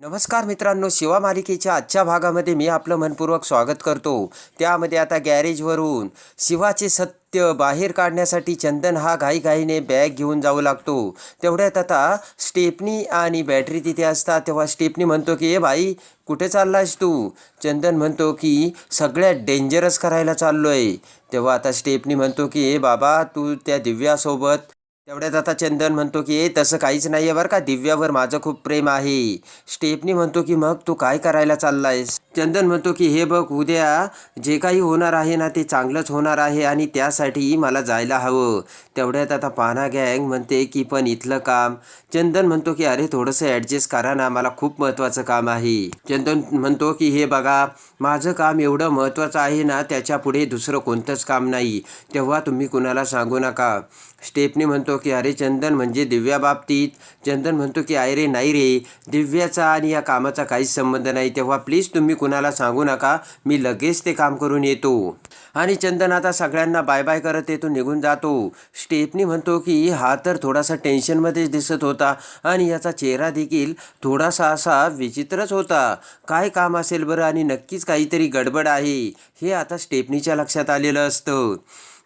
नमस्कार मित्रांनो शिवा मालिकेच्या आजच्या भागामध्ये मी आपलं मनपूर्वक स्वागत करतो. त्यामध्ये आता गॅरेजवरून शिवाचे सत्य बाहेर काढण्यासाठी चंदन हा घाईघाईने बॅग घेऊन जाऊ लागतो. तेवढ्यात आता स्टेपनी आणि बॅटरी तिथे असतात. तेव्हा स्टेपनी म्हणतो की ए भाई कुठे चाललायस तू? चंदन म्हणतो की सगळ्यात डेंजरस करायला चाललो आहे तेव्हा आता स्टेपनी म्हणतो की ए बाबा तू त्या दिव्यासोबत तेवढ्यात आता चंदन म्हणतो की ए तसं काहीच नाही आहे बरं का दिव्यावर माझं खूप प्रेम आहे. स्टेपनी म्हणतो की मग तू काय करायला चाललायस? चंदन म्हणतो की हे बघ उद्या जे काही होणार आहे ना ते चांगलंच होणार आहे आणि त्यासाठी मला जायला हवं. तेवढ्यात आता पाना गँग म्हणते की पण इथलं काम. चंदन म्हणतो की अरे थोडंसं ॲडजस्ट करा ना मला खूप महत्त्वाचं काम आहे. चंदन म्हणतो की हे बघा माझं काम एवढं महत्त्वाचं आहे ना त्याच्यापुढे दुसरं कोणतंच काम नाही. तेव्हा तुम्ही कुणाला सांगू नका. स्टेपनी म्हणतो की अरे चंदन म्हणजे दिव्या बाबतीत? चंदन म्हणतो की अरे रे नाही रे दिव्याचा आणि या कामाचा काहीच संबंध नाही. तेव्हा प्लीज तुम्ही कुणाला सांगू नका मी लगेच ते काम करून येतो. आणि चंदन आता सगळ्यांना बाय बाय करत येतो निघून जातो. स्टेपनी म्हणतो की हा तर थोडासा टेन्शनमध्येच दिसत होता आणि याचा चेहरा देखील थोडासा असा विचित्रच होता. काय काम असेल बरं आणि नक्कीच काहीतरी गडबड आहे. हे आता स्टेपनीच्या लक्षात आलेलं असतं.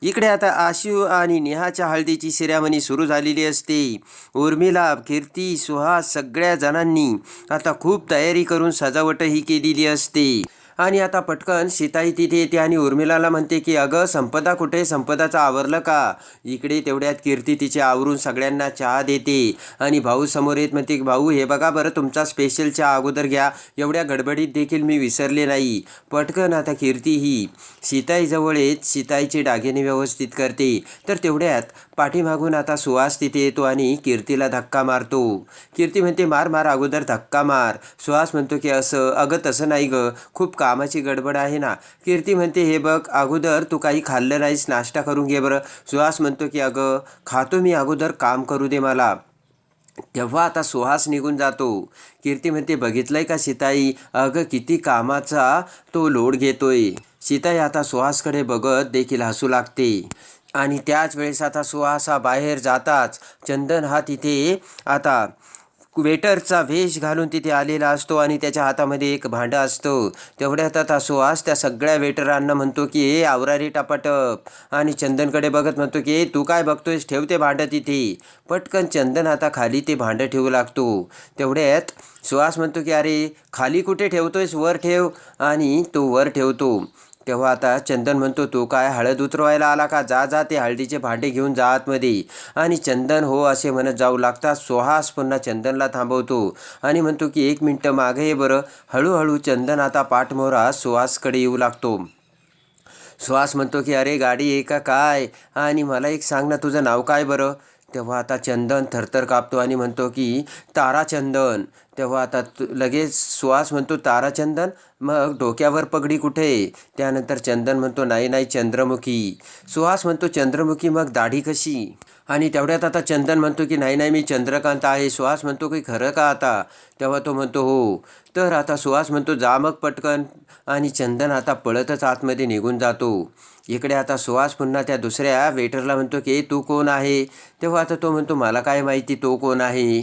इकडे आता आशू आणि नेहाच्या हळदीची सिरेमनी सुरू झालेली असते. उर्मिला कीर्ती सुहास सगळ्या जणांनी आता खूप तयारी करून सजावटही केलेली असते. आणि आता पटकन सीताई तिथे येते आणि उर्मिलाला म्हणते की अगं संपदा कुठे? संपदाचं आवरलं का? इकडे तेवढ्यात कीर्ती तिचे आवरून सगळ्यांना चहा देते. आणि भाऊ समोर येत म्हणते की भाऊ हे बघा बरं तुमचा स्पेशल चहा अगोदर घ्या. एवढ्या गडबडीत देखील मी विसरले नाही. पटकन आता कीर्ती ही सीताईजवळ येत सीताईचे दागिने व्यवस्थित करते. तर तेवढ्यात पाठीमागून आता सुहास तिथे येतो आणि कीर्तीला धक्का मारतो. कीर्ती म्हणते मार मार अगोदर धक्का मार. सुहास म्हणतो की असं अगं तसं नाही गं. खूप कामाची गडबड आहे ना. कीर्ती म्हणते हे बघ अगोदर तू काही खाल्लं नाहीस नाश्ता करून घे बरं. सुहास म्हणतो की अगं खातो मी अगोदर काम करू दे मला. तेव्हा आता सुहास निघून जातो. कीर्ती म्हणते बघितलंय का सीताई? अगं किती कामाचा तो लोड घेतोय. सीताई आता सुहासकडे बघत देखील हसू लागते. आणि त्याच वेळेस आता सुहास हा बाहेर जाताच चंदन हा तिथे आता वेटरचा वेश घालून तिथे आलेला असतो आणि त्याच्या हातामध्ये एक भांडं असतं. तेवढ्यात आता सुहास त्या सगळ्या वेटरांना म्हणतो की हे आवरारी टापाटप. आणि चंदनकडे बघत म्हणतो की "ए, तू काय बघतोयस? ठेव ते भांडं तिथे. पटकन चंदन आता खाली ते भांडं ठेवू लागतो. तेवढ्यात सुहास म्हणतो की अरे खाली कुठे ठेवतोयस? वर ठेव. आणि तो वर ठेवतो. तेव्हा आता चंदन म्हणतो तू काय हळद उतरवायला आला का? जा जा ते हळदीचे भांडे घेऊन जा आतमध्ये. आणि चंदन हो असे म्हणत जाऊ लागता सुहास पुन्हा चंदनला थांबवतो आणि म्हणतो की एक मिनटं मागे ये बरं. हळूहळू चंदन आता पाठमोरा सुहासकडे येऊ लागतो. सुहास म्हणतो की अरे गाडी आहे का? काय? आणि मला एक सांग ना तुझं नाव काय बरं? तेव्हा आता चंदन थरथर कापतो आणि म्हणतो की ताराचंदन तेव्हा आता लगेच सुहास म्हणतो ताराचंदन मग डोक्यावर पगडी कुठे? त्यानंतर चंदन म्हणतो नाही नाही चंद्रमुखी. सुहास म्हणतो चंद्रमुखी मग दाढी कशी? आणि तेवढ्यात आता चंदन म्हणतो की नाही नाही मी चंद्रकांत आहे. सुहास म्हणतो की खरं का आता? तेव्हा तो म्हणतो हो. तर आता सुहास म्हणतो जा मग पटकन. आणि चंदन आता पळतच आतमध्ये निघून जातो. इकडे आता सुहास पुन्हा त्या दुसऱ्या वेटरला म्हणतो की तू कोण आहे? तेव्हा आता तो म्हणतो मला काय माहिती तो कोण आहे?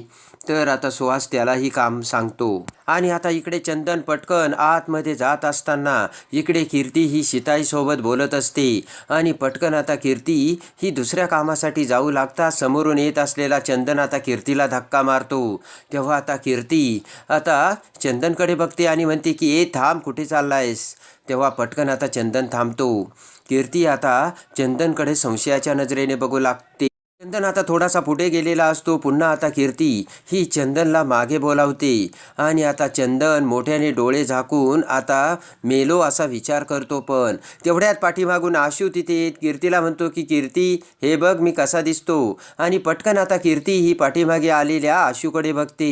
तर आता सुहास त्यालाही काम सांगतो. आणि आता इकडे चंदन पटकन आतमध्ये जात असताना इकडे कीर्ती ही सीताईसोबत बोलत असते. आणि पटकन आता कीर्ती ही दुसऱ्या कामासाठी जाऊ लागता समोरून येत असलेला चंदन आता कीर्तीला धक्का मारतो. तेव्हा आता कीर्ती आता चंदनकडे बघते आणि म्हणते की ए थांब कुठे चाललायस? तेव्हा पटकन आता चंदन थांबतो. कीर्ती आता चंदनकडे संशयाच्या नजरेने बघू लागते. चंदन आता थोडासा पुढे गेलेला असतो. पुन्हा आता कीर्ती ही चंदनला मागे बोलावते. आणि आता चंदन मोठ्याने डोळे झाकून आता मेलो असा विचार करतो पण. तेवढ्यात पाठीमागून आशू तिथे येत. कीर्तीला म्हणतो की कीर्ती हे बघ मी कसा दिसतो. आणि पटकन आता कीर्ती ही पाठीमागे आलेल्या आशूकडे बघते.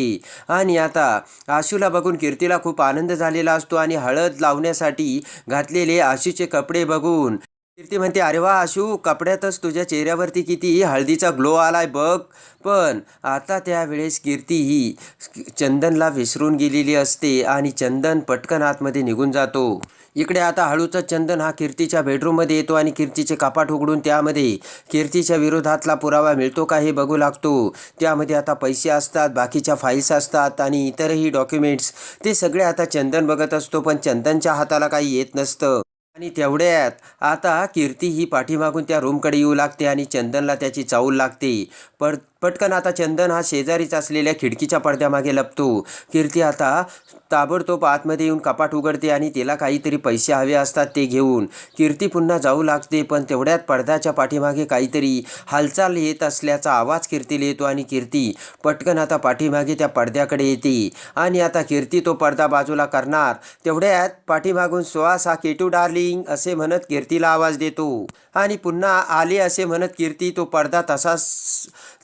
आणि आता आशूला बघून कीर्तीला खूप आनंद झालेला असतो आणि हळद लावण्यासाठी घातलेले आशूचे कपडे बघून कीर्ती म्हणते अरे वा आशू कपड्यातच तुझ्या चेहऱ्यावरती किती हळदीचा ग्लो आलाय बघ. पण आता त्यावेळेस कीर्ती ही चंदनला विसरून गेलेली असते आणि चंदन पटकन आतमध्ये निघून जातो. इकडे आता हळूचा चंदन हा कीर्तीच्या बेडरूममध्ये येतो आणि कीर्तीचे कपाट उघडून त्यामध्ये कीर्तीच्या विरोधातला पुरावा मिळतो का हे बघू लागतो. त्यामध्ये आता पैसे असतात बाकीच्या फाईल्स असतात आणि इतरही डॉक्युमेंट्स ते सगळे आता चंदन बघत असतो पण चंदनच्या हाताला काही येत नसतं. आणि तेवढ्यात आता कीर्ती ही पाठीमागून त्या रूमकडे येऊ लागते आणि चंदनला त्याची चावल लागते. पण पटकन आता चंदन हा शेजारीच असलेल्या खिडकीच्या पडद्यामागे लपतो. कीर्ती आता ताबडतोब आतमध्ये येऊन कपाट उघडते आणि तिला काहीतरी पैसे हवे असतात ते घेऊन. कीर्ती पुन्हा जाऊ लागते पण तेवढ्यात पडद्याच्या पाठीमागे काहीतरी हालचाल येत असल्याचा आवाज कीर्तीला येतो आणि कीर्ती पटकन आता पाठीमागे त्या पडद्याकडे येते. आणि आता कीर्ती तो पडदा बाजूला करणार. तेवढ्यात पाठीमागून सुहास हा केटू डार्लिंग असे म्हणत कीर्तीला आवाज देतो. आणि पुन्हा आले असे म्हणत कीर्ती तो पडदा तसाच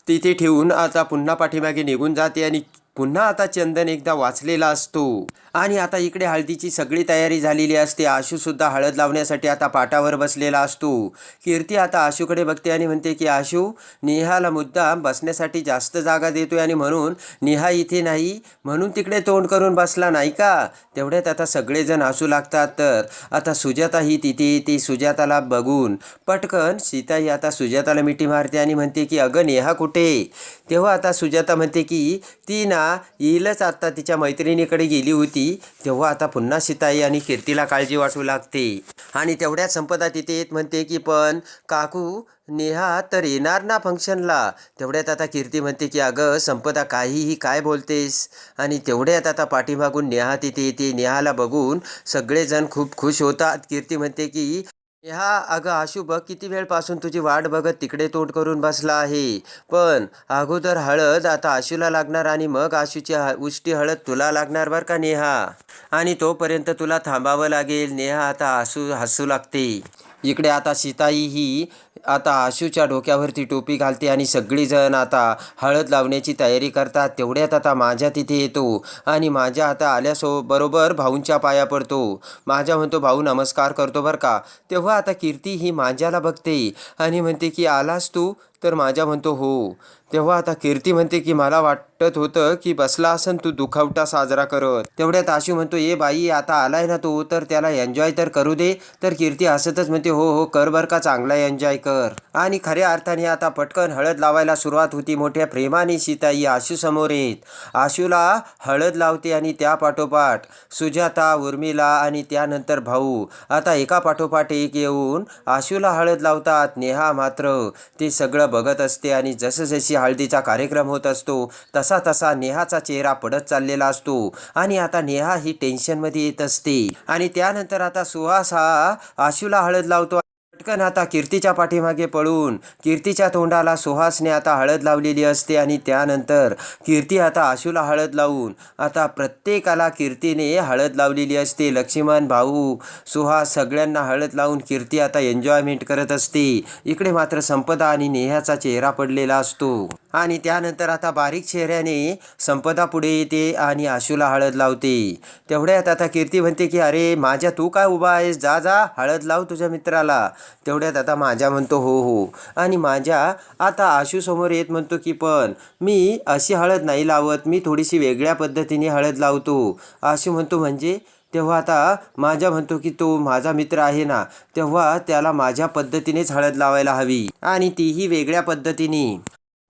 तिथे ठेवून आता पुन्हा पाठीमागे निघून जाते आणि पुन्हा आता चंदन एकदा वाचलेला असतो. आणि आता इकडे हळदीची सगळी तयारी झालेली असते. आशूसुद्धा हळद लावण्यासाठी आता पाटावर बसलेला असतो. कीर्ती आता आशूकडे बघते आणि म्हणते की आशू नेहाला मुद्दाम बसण्यासाठी जास्त जागा देतोय आणि म्हणून नेहा इथे नाही म्हणून तिकडे तोंड करून बसला नाही का? तेवढ्यात आता सगळेजण हसू लागतात. तर आता सुजाता ही तिथे येते सुजाताला बघून. पटकन सीता ही आता सुजाताला मिठी मारते आणि म्हणते की अगं नेहा कुठे? तेव्हा आता सुजाता म्हणते की ती ना येईलच आता तिच्या मैत्रिणीकडे गेली होती तेव्हा आता पुन्हा सीताई आणि कीर्तीला काळजी वाटू लागते. आणि तेवढ्याच संपदा तिथे येत म्हणते की पण काकू नेहा तर येणार ना फंक्शनला? तेवढ्यात आता कीर्ती म्हणते की अगं संपदा काहीही काय बोलतेस? आणि तेवढ्यात आता पाठीमागून नेहा तिथे येते. नेहाला बघून सगळेजण खूप खुश होतात. कीर्ती म्हणते की ह्या अगं आशू बघ किती वेळपासून तुझी वाट बघत तिकडे तोंड करून बसला आहे. पण अगोदर हळद आता आशूला लागणार आणि मग आशूची ह उष्टी हळद तुला लागणार बरं का नेहा? आणि तोपर्यंत तुला थांबावं लागेल. नेहा आता आसू हसू लागते. इकडे आता सीताई ही आता आशूच्या डोक्यावरती टोपी घालते आणि सगळीजण आता हळद लावण्याची तयारी करतात. तेवढ्यात आता माझ्या तिथे येतो आणि माझ्या आता आल्यासो बरोबर भाऊंच्या पाया पडतो. माझ्या म्हणतो भाऊ नमस्कार करतो बरं का. तेव्हा आता कीर्ती ही माझ्याला बघते आणि म्हणते की आलास तू? तर माझ्या म्हणतो हो. तेव्हा आता कीर्ती म्हणते की मला वाट वाटत होतं की बसला असन तू दुखावटा साजरा करत. तेवढ्यात आशू म्हणतो ए बाई आता आलाय ना तो तर त्याला एन्जॉय तर करू दे. तर कीर्ती हसतच म्हणते हो हो कर बर का चांगला एन्जॉय कर. आणि खऱ्या अर्थाने आता पटकन हळद लावायला सुरुवात होती मोठ्या प्रेमाने सीताई आशू समोर येत आशूला हळद लावते आणि त्या पाठोपाठ सुजाता उर्मिला आणि त्यानंतर भाऊ. आता एका पाठोपाठ एक येऊन आशूला हळद लावतात. नेहा मात्र ते सगळं बघत असते आणि जसं जशी हळदीचा कार्यक्रम होत असतो तसा तसा नेहाचा चेहरा पडत चाललेला असतो. आणि आता नेहा ही टेन्शनमध्ये येत असते. आणि त्यानंतर आता सुहास हा आशूला हळद लावतो. पटकन आता कीर्तीच्या पाठीमागे पळून कीर्तीच्या तोंडाला सुहासने आता हळद लावलेली असते आणि त्यानंतर कीर्ती आता आशूला हळद लावून आता प्रत्येकाला कीर्तीने हळद लावलेली असते. लक्ष्मण भाऊ सुहास सगळ्यांना हळद लावून कीर्ती आता एन्जॉयमेंट करत असते. इकडे मात्र संपदा आणि नेहाचा चेहरा पडलेला असतो. आणि त्यानंतर आता बारीक चेहऱ्याने संपदा पुढे येते आणि आशूला हळद लावते. तेवढ्यात आता कीर्ती म्हणते की अरे माझ्या तू काय उभा आहेस? जा जा हळद लाव तुझ्या मित्राला. तेवढ्यात आता माझ्या म्हणतो हो हो. आणि माझ्या आता आशूसमोर येत म्हणतो की पण मी अशी हळद नाही लावत. मी थोडीशी वेगळ्या पद्धतीने हळद लावतो. आशू म्हणतो म्हणजे? तेव्हा आता माझ्या म्हणतो की तो माझा मित्र आहे ना. तेव्हा त्याला माझ्या पद्धतीनेच हळद लावायला हवी. आणि तीही वेगळ्या पद्धतीने.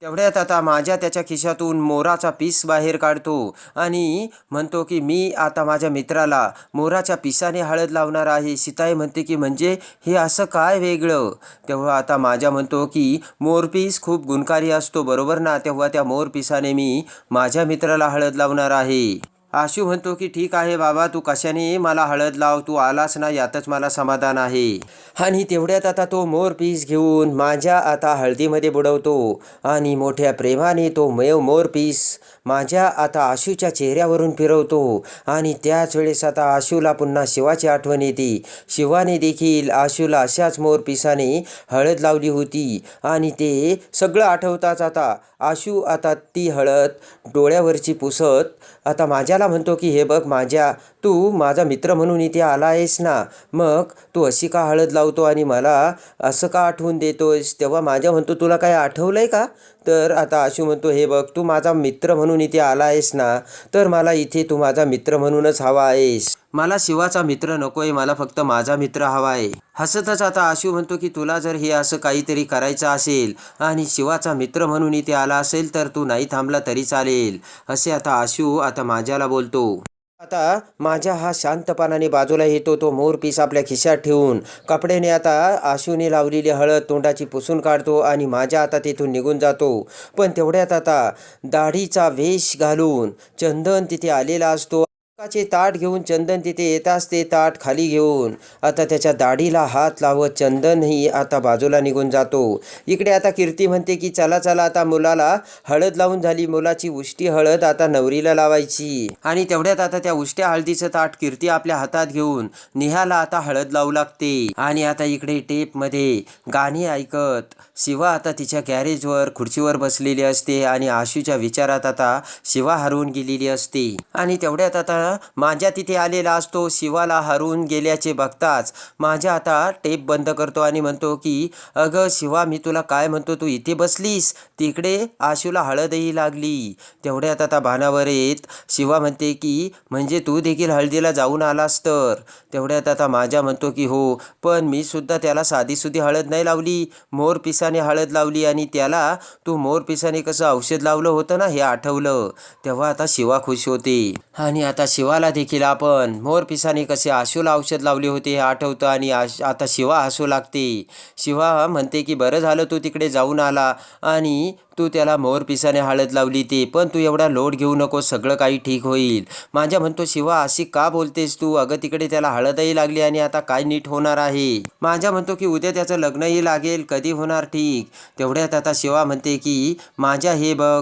तेवढ्यात आता माझ्या त्याच्या खिशातून मोराचा पीस बाहेर काढतो आणि म्हणतो की मी आता माझ्या मित्राला मोराच्या पिसाने हळद लावणार आहे. सीताई म्हणते की म्हणजे हे असं काय वेगळं? तेव्हा आता माझ्या म्हणतो की मोरपीस खूप गुणकारी असतो बरोबर ना? तेव्हा त्या मोरपिसाने मी माझ्या मित्राला हळद लावणार आहे. आशू म्हणतो की ठीक आहे बाबा तू कशाने मला हळद लाव तू आलास ना यातच मला समाधान आहे. आणि तेवढ्यात आता तो मोर पीस घेऊन माझ्या आता हळदीमध्ये बुडवतो आणि मोठ्या प्रेमाने तो मेव मोर पीस माझ्या आता आशूच्या चेहऱ्यावरून फिरवतो. आणि त्याच वेळेस आता आशूला पुन्हा शिवाची आठवण येते. शिवाने देखील आशूला अशाच मोर पिसाने हळद लावली होती. आणि ते सगळं आठवताच आता आशू आता ती हळद डोळ्यावरची पुसत आता माझ्या त्याला म्हणतो की हे बघ माझ्या तू माझा मित्र म्हणून इथे आला आहेस ना मग तू अशी का हळद लावतो आणि मला असं का आठवून देतोयस? तेव्हा माझ्या म्हणतो तुला काय आठवलं आहे का? तर आता आशू म्हणतो हे बघ तू माझा मित्र म्हणून इथे आला आहेस ना तर मला इथे तू माझा मित्र म्हणूनच हवा आहेस. मला शिवाचा मित्र नकोय मला फक्त माझा मित्र हवा आहे हसतच आता आशू म्हणतो की तुला जर हे असं काहीतरी करायचं असेल आणि शिवाचा मित्र म्हणून इथे आला असेल तर तू नाही थांबला तरी चालेल असे आता आशू आता माझ्याला बोलतो. आता माझ्या हा शांतपणाने बाजूला येतो तो मोर पीस आपल्या खिशात ठेवून कपड्याने आता आशूने लावलेली हळद तोंडाची पुसून काढतो आणि माझ्या आता तिथून निघून जातो. पण तेवढ्यात आता दाढीचा वेश घालून चंदन तिथे आलेला असतो. चे ताट घेऊन चंदन तिथे येताच ते ताट खाली घेऊन. आता त्याच्या दाढीला हात लावत चंदनही आता बाजूला निघून जातो. इकडे आता कीर्ती म्हणते की चला चला आता मुलाला हळद लावून झाली. मुलाची उष्टी हळद आता नवरीला लावायची. आणि तेवढ्यात आता त्या उष्ट्या हळदीचं ताट कीर्ती आपल्या हातात घेऊन निहाला आता हळद लावू लागते. आणि आता इकडे टेपमध्ये गाणी ऐकत शिवा आता तिच्या गॅरेजवर खुर्चीवर बसलेली असते आणि आशूच्या विचारात आता शिवा हरवून गेलेली असते. आणि तेवढ्यात आता माझ्या तिथे आलेला असतो शिवाला हरवून गेल्याचे बघताच. माझ्या आता टेप बंद करतो आणि म्हणतो की अगं शिवा मी तुला काय म्हणतो तू इथे बसलीस? तिकडे आशूला हळदही लागली. तेवढ्यात आता भानावर येत शिवा म्हणते की म्हणजे तू देखील हळदीला जाऊन आलास तर? तेवढ्यात आता माझ्या म्हणतो की हो पण मी सुद्धा त्याला साधीसुधी हळद नाही लावली. मोर पिसाने हळद लावली आणि त्याला तू मोर पिसाने कसं औषध लावलं होतं ना हे आठवलं. तेव्हा आता शिवा खुश होते. आणि आता शिवाला देखील आपण. मोर पिसाने कसे आशूला औषध लावले होते हे आठवतं आणि आश आता शिवा हसू लागते. शिवा म्हणते की बरं झालं तू तिकडे जाऊन आला आणि तू त्याला मोर पिसाने हळद लावली ते पण तू एवढा लोड घेऊ नको सगळं काही ठीक होईल. माझ्या म्हणतो शिवा अशी का बोलतेस तू? अगं तिकडे त्याला हळदही लागली आणि आता काय नीट होणार आहे? माझ्या म्हणतो की उद्या त्याचं लग्नही लागेल कधी होणार ठीक? तेवढ्यात आता शिवा म्हणते की माझ्या हे बघ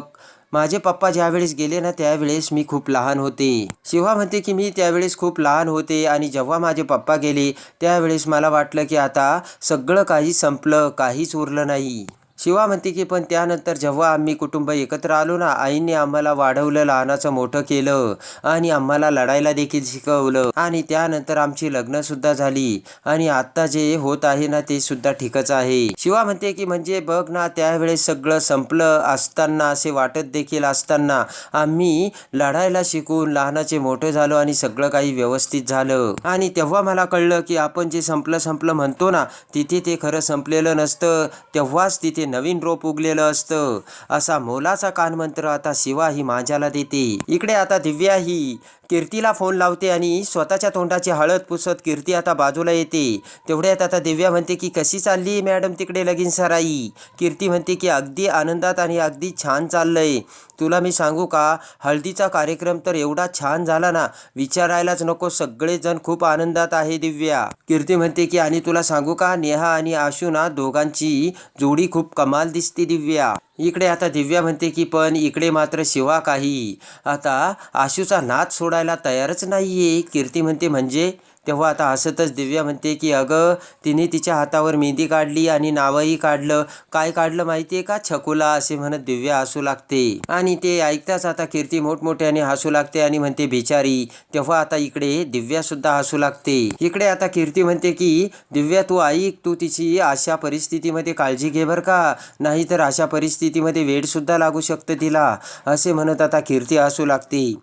माझे पप्पा ज्यावेळेस गेले ना त्यावेळेस मी खूप लहान होते. शिवा म्हणते की मी त्यावेळेस खूप लहान होते आणि जेव्हा माझे पप्पा गेले त्यावेळेस मला वाटलं की आता सगळं काही संपलं काहीच उरलं नाही. शिवा म्हणते की पण त्यानंतर जेव्हा आम्ही कुटुंब एकत्र आलो ना आईने आम्हाला वाढवलं लहानाचं मोठं केलं आणि आम्हाला लढायला देखील शिकवलं आणि त्यानंतर आमची लग्न सुद्धा झाली आणि आता जे होत आहे ना ते सुद्धा ठीकच आहे. शिवा म्हणते की म्हणजे बघ ना त्यावेळेस सगळं संपलं असताना असे वाटत देखील असताना आम्ही लढायला शिकून लहानाचे मोठं झालो आणि सगळं काही व्यवस्थित झालं. आणि तेव्हा मला कळलं की आपण जे संपलं संपलं म्हणतो ना तिथे ते खरं संपलेलं नसतं. तेव्हाच तिथे नवीन रोप उगलेलं असतं. असा मोलाचा कानमंत्र आता शिवा ही माझ्याला देते. इकडे आता दिव्या ही कीर्तीला फोन लावते आणि स्वतःच्या तोंडाची हळद पुसत कीर्ती आता बाजूला येते. तेवढ्यात आता दिव्या म्हणते की कशी चालली मॅडम तिकडे लगीन सराई? कीर्ती म्हणते की अगदी आनंदात आणि अगदी छान चाललंय. तुला मी सांगू का? हळदीचा कार्यक्रम तर एवढा छान झाला ना विचारायलाच नको. सगळेजण खूप आनंदात आहे दिव्या. कीर्ती म्हणते की आणि तुला सांगू का नेहा आणि आशू ना दोघांची जोडी खूप कमाल दिसते दिव्या. इकडे आता दिव्या म्हणते की पण इकडे मात्र शिवा काही. आता आशूचा नाच सोडायला तयारच नाहीये. कीर्ती म्हणते म्हणजे तेव्हा आता हसतच दिव्या म्हणते की अगं तिने तिच्या हातावर मेहंदी काढली आणि नावही काढलं. काय काढलं माहिती आहे का? छकुला असे म्हणत दिव्या हसू लागते. आणि ते ऐकताच आता कीर्ती मोठमोठ्याने हसू लागते आणि म्हणते बिचारी तेव्हा आता इकडे दिव्या सुद्धा हसू लागते. इकडे आता कीर्ती म्हणते की दिव्या तू ऐक तू तिची अशा परिस्थितीमध्ये काळजी घे बर का. नाहीतर अशा परिस्थितीमध्ये वेळ सुद्धा लागू शकतं तिला असे म्हणत आता कीर्ती हसू लागते.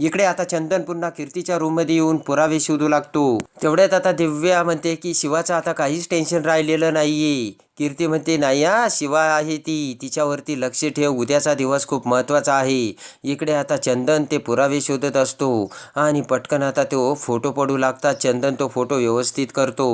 इकडे आता चंदन पुन्हा कीर्तीच्या रूममध्ये येऊन पुरावे शोधू लागतो. तेवढ्यात आता दिव्या म्हणते की शिवाचं आता काहीच टेन्शन राहिलेलं नाहीये. कीर्ती म्हणते नाही हा शिवा आहे ती. तिच्यावरती लक्ष ठेव. उद्याचा दिवस खूप महत्त्वाचा आहे. इकडे आता चंदन ते पुरावे शोधत असतो आणि पटकन आता तो फोटो पडू लागतात चंदन तो फोटो व्यवस्थित करतो.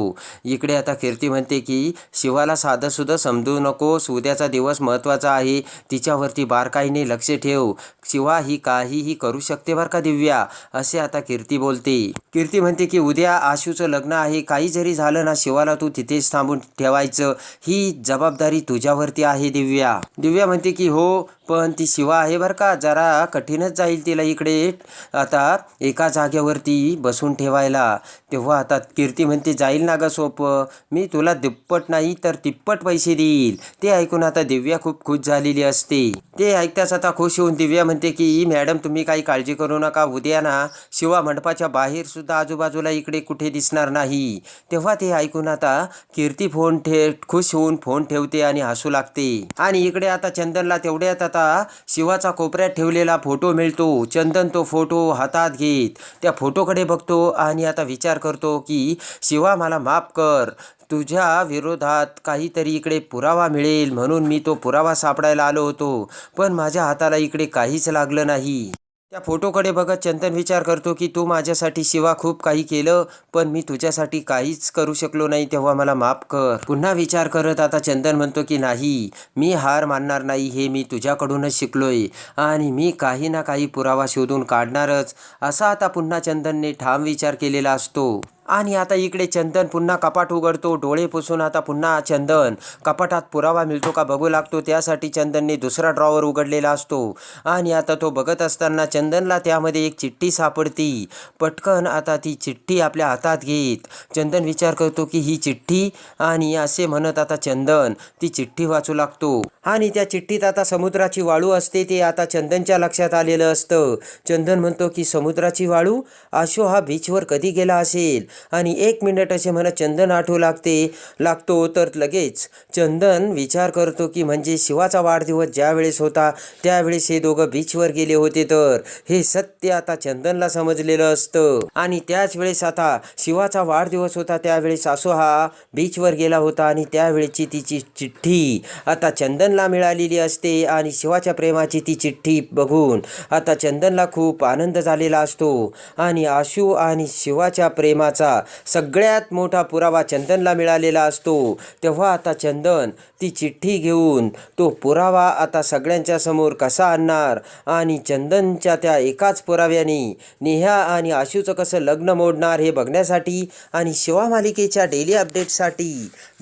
इकडे आता कीर्ती म्हणते की शिवाला साधंसुद्धा समजू नकोस. उद्याचा दिवस महत्त्वाचा आहे. तिच्यावरती बारकाईने लक्ष ठेव. शिवा ही काहीही करू शकते बरं का दिव्या? असे आता कीर्ती बोलते. कीर्ती म्हणते की उद्या आशूचं लग्न आहे. काही जरी झालं ना शिवाला तू तिथेच थांबून ठेवायचं. ही जबाबदारी तुझ्यावरती आहे दिव्या. दिव्या म्हणते की हो पण ती शिवा आहे बरं का. जरा कठीणच जाईल तिला इकडे. आता एका जागेवरती बसून ठेवायला. तेव्हा आता कीर्ती म्हणते जाईल ना गं सोपं. मी तुला दुप्पट नाही तर तिप्पट पैसे देईल. ते ऐकून आता दिव्या खूप खुश झालेली असते. ते ऐकताच आता खुश होऊन दिव्या म्हणते की मॅडम तुम्ही काही काळजी करू नका. उद्या ना शिवा मंडपाच्या बाहेर सुद्धा आजूबाजूला इकडे कुठे दिसणार नाही. तेव्हा ते ऐकून आता कीर्ती फोन ठे खुश होऊन फोन ठेवते आणि हसू लागते. आणि इकडे आता चंदनला तेवढ्यात आता शिवाचा कोपऱ्यात ठेवलेला फोटो मिळतो. चंदन तो फोटो हातात घेत त्या फोटोकडे बघतो आणि आता विचार करतो की शिवा मला माफ कर. तुझ्या विरोधात काहीतरी इकडे पुरावा मिळेल म्हणून मी तो पुरावा सापडायला आलो होतो. पण माझ्या हाताला इकडे काहीच लागलं नाही. त्या फोटोकडे बघत चंदन विचार करतो की तू माझ्यासाठी शिवा खूप काही केलं पण मी तुझ्यासाठी काहीच करू शकलो नाही तेव्हा मला माफ कर. पुन्हा विचार करत आता चंदन म्हणतो की नाही मी हार मानणार नाही हे मी तुझ्याकडूनच शिकलोय आणि मी काही ना काही पुरावा शोधून काढणारच. असा आता पुन्हा चंदनने ठाम विचार केलेला असतो. आणि आता इकडे चंदन पुन्हा कपाट उघडतो डोळे पुसून आता पुन्हा चंदन. कपाटात पुरावा मिळतो का बघू लागतो त्यासाठी चंदनने दुसरा ड्रॉवर उघडलेला असतो. आणि आता तो बघत असताना चंदनला त्यामध्ये एक चिठ्ठी सापडती. पटकन आता ती चिठ्ठी आपल्या हातात घेत. चंदन विचार करतो की ही चिठ्ठी? आणि असे म्हणत आता चंदन ती चिठ्ठी वाचू लागतो. आणि त्या चिठ्ठीत आता समुद्राची वाळू असते ते आता चंदनच्या लक्षात आलेलं असतं. चंदन म्हणतो की समुद्राची वाळू? आशो हा बीचवर कधी गेला असेल? आणि एक मिनिट असे म्हणत चंदन आठवू लागते लागतो तर लगेच. चंदन विचार करतो की म्हणजे शिवाचा वाढदिवस ज्यावेळेस होता त्यावेळेस हे दोघं बीचवर गेले होते तर. हे सत्य आता चंदनला समजलेलं असतं. आणि त्याच वेळेस आता शिवाचा वाढदिवस होता त्यावेळेस सासू हा बीचवर गेला होता आणि त्यावेळेची तिची चिठ्ठी आता चंदनला मिळालेली असते आणि शिवाच्या प्रेमाची ती चिठ्ठी बघून आता चंदनला खूप आनंद झालेला असतो. आणि आशू आणि शिवाच्या प्रेमाचा सगळ्यात मोठा पुरावा चंदनला मिळालेला असतो. तेव्हा आता चंदन ती चिठ्ठी घेऊन तो पुरावा आता सगळ्यांच्या समोर कसा आणणार? आणि चंदनच्या त्या एकाच पुराव्याने नेहा आणि आशूचं कसं लग्न मोडणार हे बघण्यासाठी आणि शिवा मालिकेच्या डेली अपडेटसाठी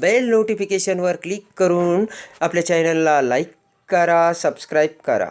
बेल नोटिफिकेशनवर क्लिक करून आपल्या चॅनलला लाईक करा सबस्क्राईब करा.